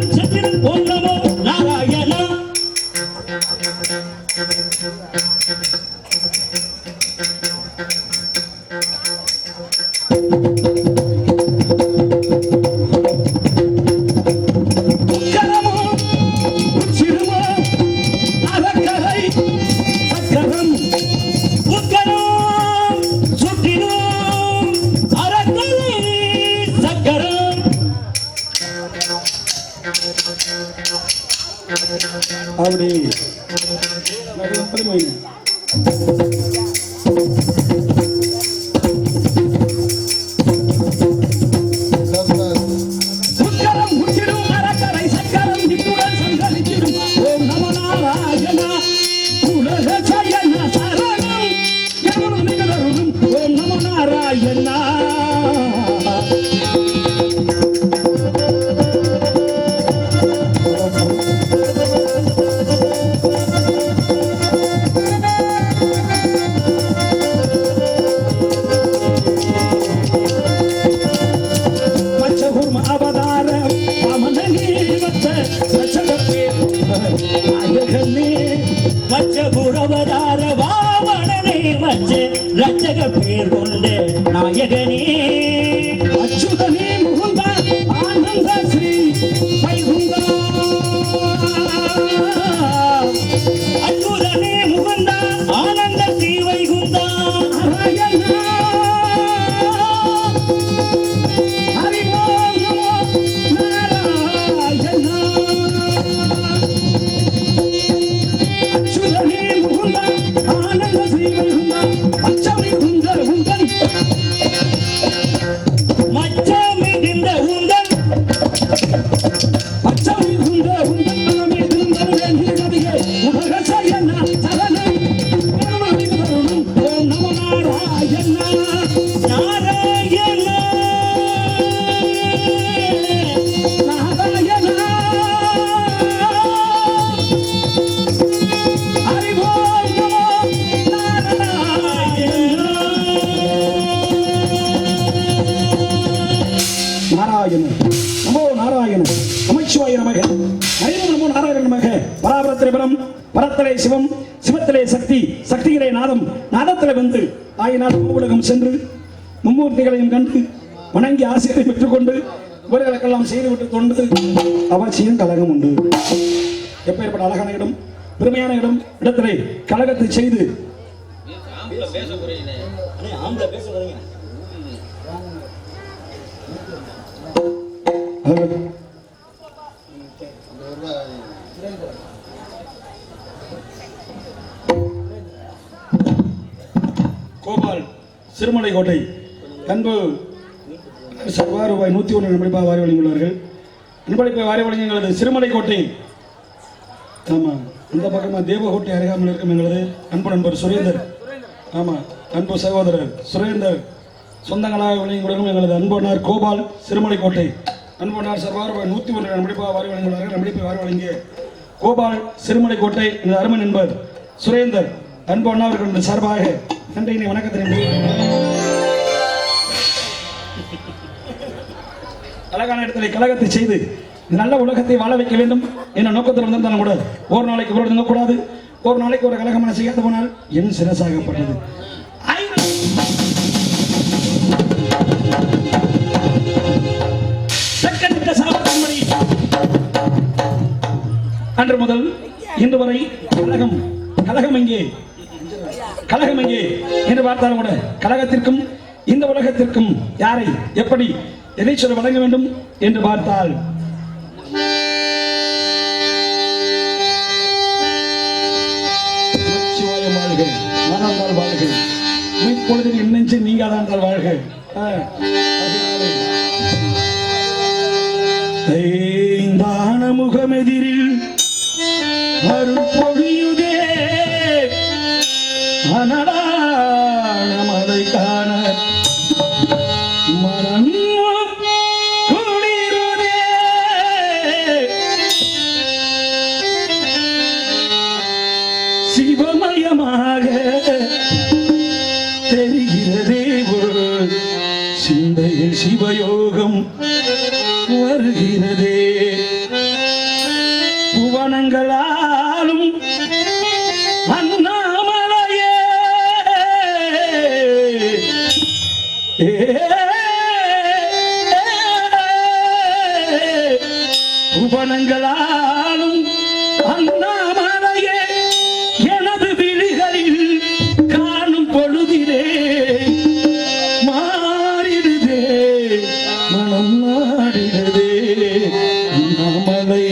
Check. பராபரத்திலே பரத்தலை சிவம் சிவத்திலே சக்தி சக்தியிலே நாதம் நாதத்திலே வந்து ஆயினால் உலகம் சென்று மும்மூர்த்திகளையும் கண்டு வணங்கி ஆசிரியரை பெற்றுக்கொண்டு இவர்களுக்கெல்லாம் செய்துவிட்டு தொண்டு அவசியம் கழகம் உண்டு. எப்பேற்பட்ட அழகான இடம் பெருமையான இடம் இடத்திலே கழகத்தை செய்து. அதாவது கோபால் சிறுமலைக்கோட்டை அன்பு சர்வா ரூபாய் நூற்றி ஒன்று நண்படிப்பாக வாரி வழங்கியுள்ளார்கள். நண்படிப்பை வாரி வழங்கி எங்களது சிறுமலைக்கோட்டை. ஆமாம் அந்த பக்கமாக தேவகோட்டை அருகாமல் இருக்கும் எங்களது அன்பு நண்பர் சுரேந்தர். ஆமாம் அன்பு சகோதரர் சுரேந்தர். சொந்தங்களாக வழங்கி கொடுக்கும் எங்களது அன்பனார் கோபால் சிறுமலை கோட்டை அன்பனார் சர்வா ரூபாய் நூற்றி ஒன்று நண்படிப்பாக வாரி வழங்கியுள்ளார்கள். நண்படிப்பை வாரி வழங்கிய கோபால் சிறுமலைக்கோட்டை இந்த அருமை நண்பர் சுரேந்தர். அன்பு அண்ணா அவர்கள் சார்பாக தந்தையினை வணக்கத்தை அழகான இடத்துல கழகத்தை செய்து நல்ல உலகத்தை வாழ வைக்க வேண்டும் என்ற நோக்கத்தில் இருந்தாலும் கூட ஒரு நாளைக்கு ஒரு தங்கக்கூடாது ஒரு நாளைக்கு ஒரு கழகமான செய்யாது போனால் என் சிறசாகப்பட்டது அன்று முதல் இன்று வரை கழகம் கழகம் இங்கே கழகம் என்று பார்த்தாலும் கூட கழகத்திற்கும் இந்த உலகத்திற்கும் யாரை எப்படி எதை சொல்ல வழங்க வேண்டும் என்று பார்த்தால் வாழ்க இப்பொழுது நினைஞ்சு நீங்காதான் வாழ்க முகமெதிரில் அருள் பொழி na na Annamalai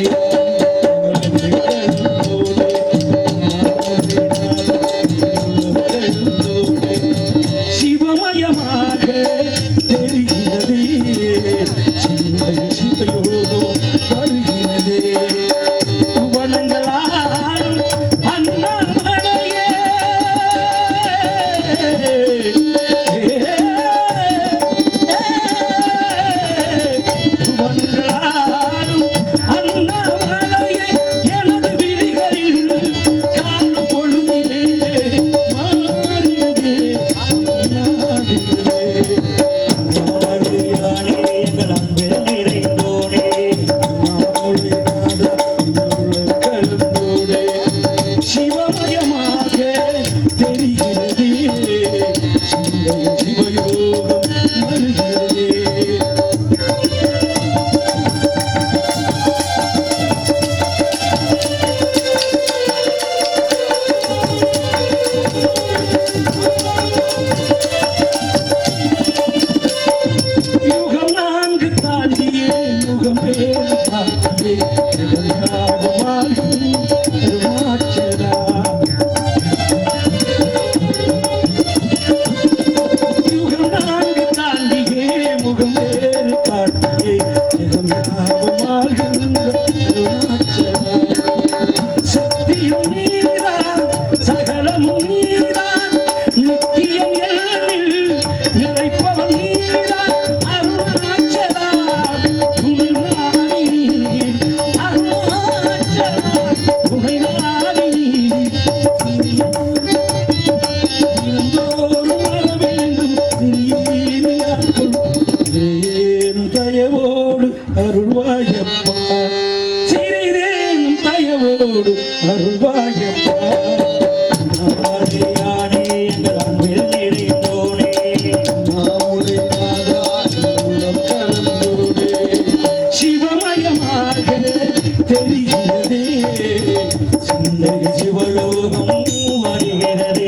you. Baby.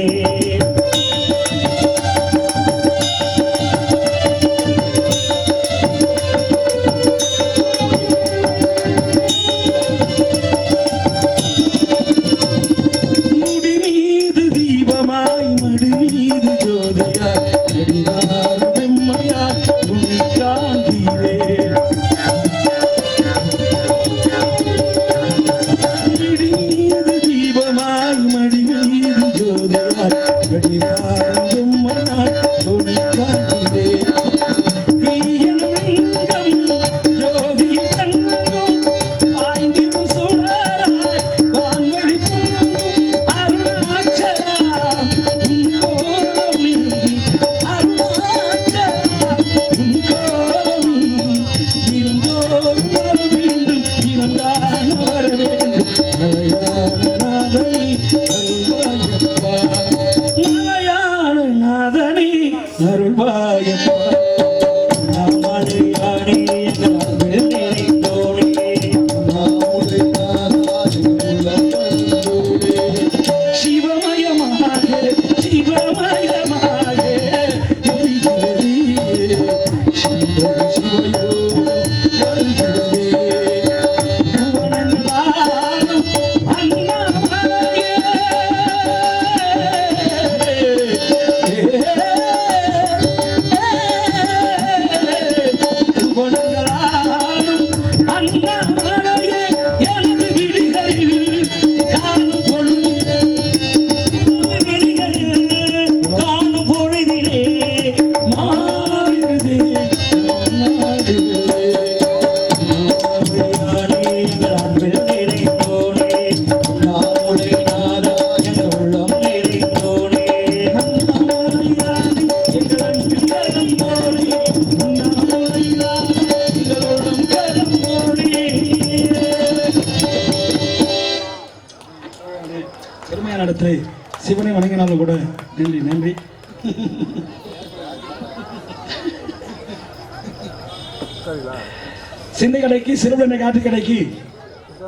சிந்தை கடைக்கு சிறுவனை காட்டு கடைக்கு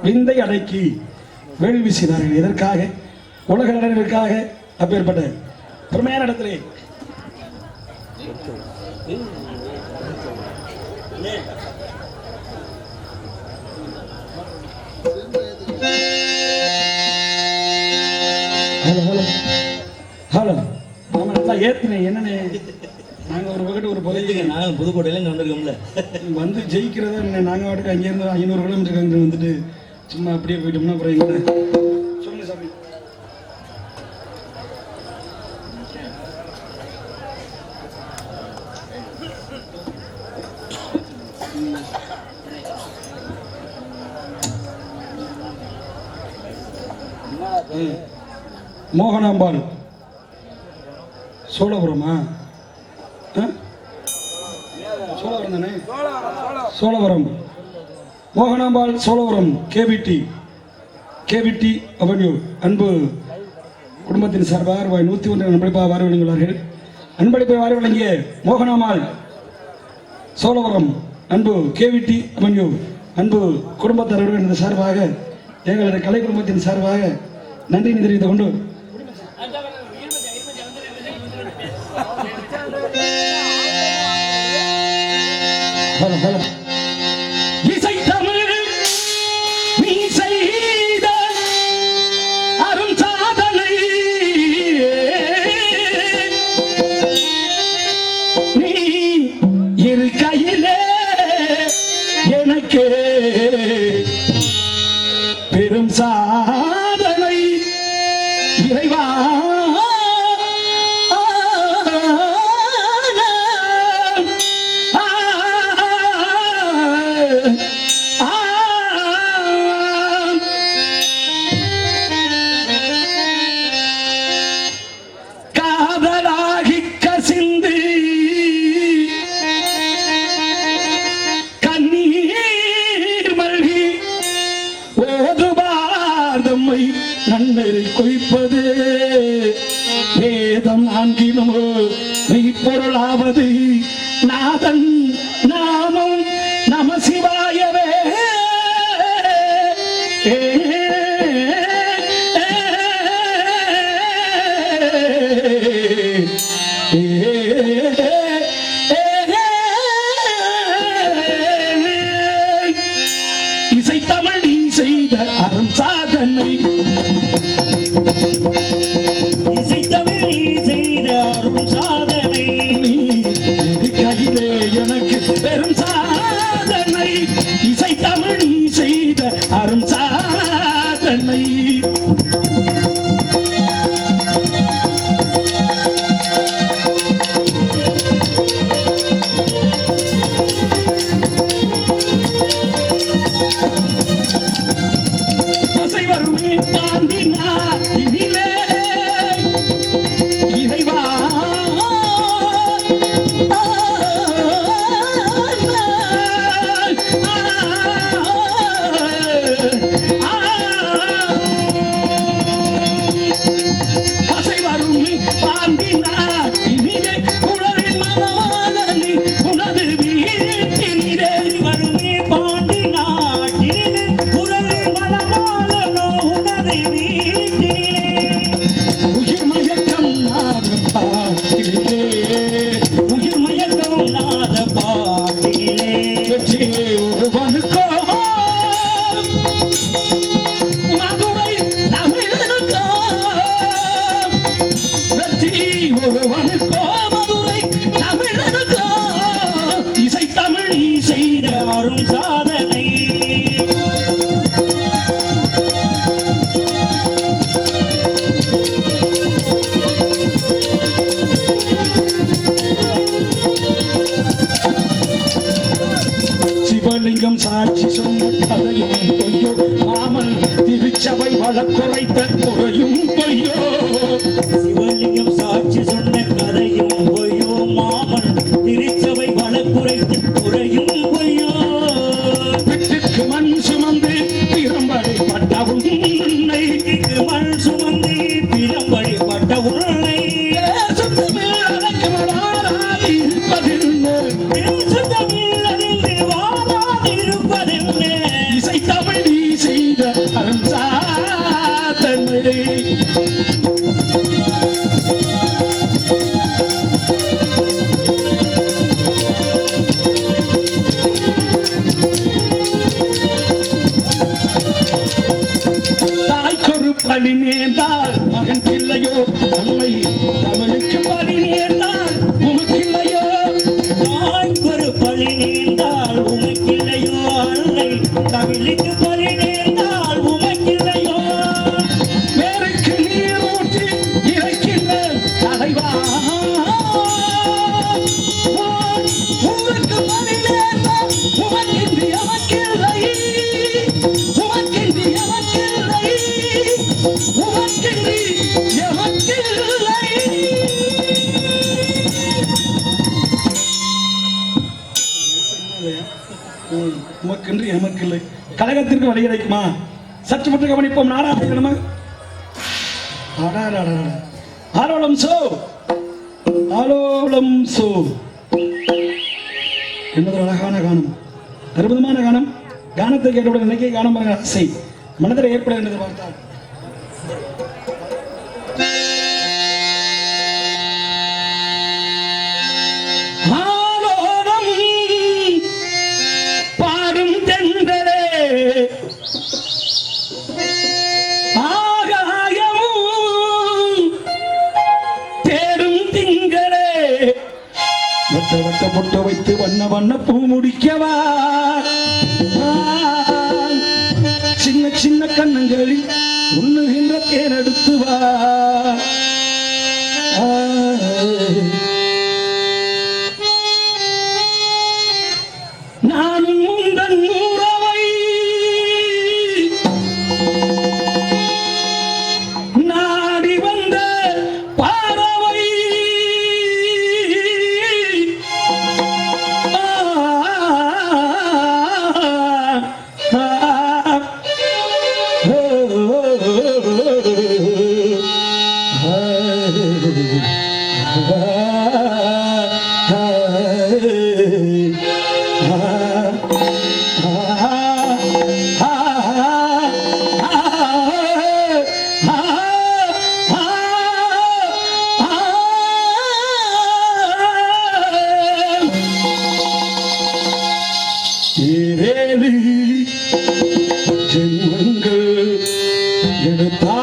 விந்தை அடைக்கி வேள் வீசினார்கள் எதற்காக? உலக நலனுக்காக அப்பேற்பட்ட பெருமையான இடத்திலே. Hello hello. ஹலோ. ஆமாம் நல்லா ஏற்றுனேன் என்னண்ணே? நாங்கள் ஒரு வகட்டு ஒரு பகுதி நாங்கள் புதுக்கோட்டையில இங்க வந்திருக்கோம்ல வந்து ஜெயிக்கிறதா இல்லை நாங்கள் வாட்டுக்கு அங்கேருந்து ஐநூறு கிலோமீட்டர் அங்கே வந்துட்டு சும்மா அப்படியே போயிட்டோம்னா அப்புறம் எங்க? சொல்லுங்க சாமி. Mohanambal. சோழபுரமா? Cholavaram. Cholavaram Mohanambal Cholavaram K P T K P T avenue அன்பு குடும்பத்தின் சார்பாக ரூபாய் நூற்றி ஒன்று அன்பளிப்பாக வாரி வழங்கியுள்ளார்கள் அன்பளிப்பை வாரி வழங்கிய மோகனாமாள் சோழவரம் அன்பு கேவிடி அவென்யூ அன்பு குடும்பத்தாரர்கள் சார்பாக எங்களது கலை குடும்பத்தின் சார்பாக நன்றி தெரிவித்துக் கொண்டு ஓதுபார்தம்மை நன்னரை கொய்ப்பது வேதம் நான்கினுமோ மெய்ப்பொருளாவது. நாதன் நான் நேரத்திற்கு வழி கிடைக்குமா சற்று மட்டும் கவனிப்போம். நாடாக சோ. ஆரோலம் சோ. என்பது அழகான கானம். அற்புதமான கானம். கானத்தை கேட்டவுடன் நினைக்க காணம் ஆசை. மனதில் ஏற்பட என்று பார்த்தால். பொட்ட வைத்து வண்ண வண்ண பூ முடிக்கவா? சின்ன சின்ன கண்ணங்களில் உண்ணுகின்ற தேனெடுத்து எடுத்தார்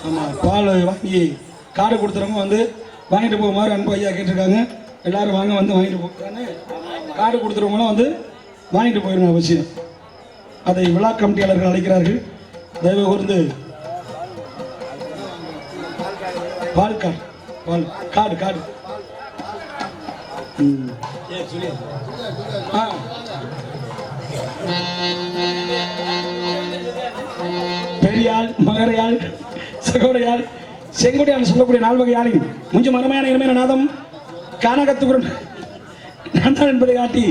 ஆமாம் பால் வாங்கி கார்டு கொடுத்துறவங்க வந்து வாங்கிட்டு போகுமாறு அன்பு ஐயா கேட்டிருக்காங்க. எல்லாரும் வாங்க வந்து வாங்கிட்டு போகிறாங்க கார்டு கொடுத்துறவங்களாம் வந்து வாங்கிட்டு போயிருங்க அவசியம். அதை விழா கமிட்டியாளர்கள் அழைக்கிறார்கள். தயவு கூர்ந்து பால் கார்டு பால் கார்டு கார்டு. ம். ஆ பெரியாள் மகரையாள் சகோடையாள் செங்கோடையாள் சொல்லக்கூடிய நால்வகை யாழின் முஞ்சு மனமையான இனிமையான நாதம் கானகத்துக்குடன் நான் தான் என்பதை காட்டி